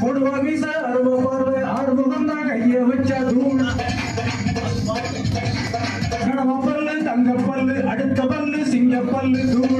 கொடுவா வீச அருவ பார்வை ஆறுமுகம் தான் கைய வச்ச தூள் கடவ பல்லு தங்க பல்லு அடுத்த பல்லு சிங்க பல்லு தூள்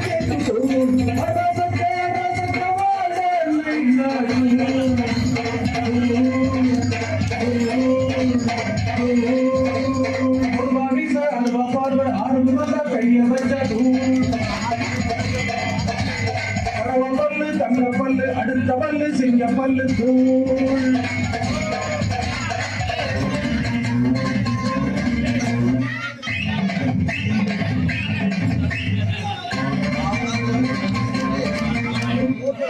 அடுத்த பல்லு சிங்க பல்லு தூள். ஆணுக்கு கொங்குட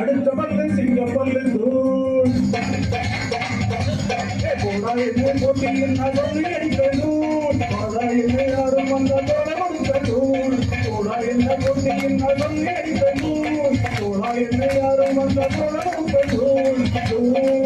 அடுத்த பல்லு சிங்க பல்லு தூள் போட்டியில் நகர்ந்து அடிக்கணும் யாரும் வந்த தோழ மறுக்கணும் தோழா என்ன போட்டியில் நகர்ந்து அடிக்கணும் தோழா என்ன யாரும் வந்த தோழ மறுக்கணும் அடுத்த சக்கு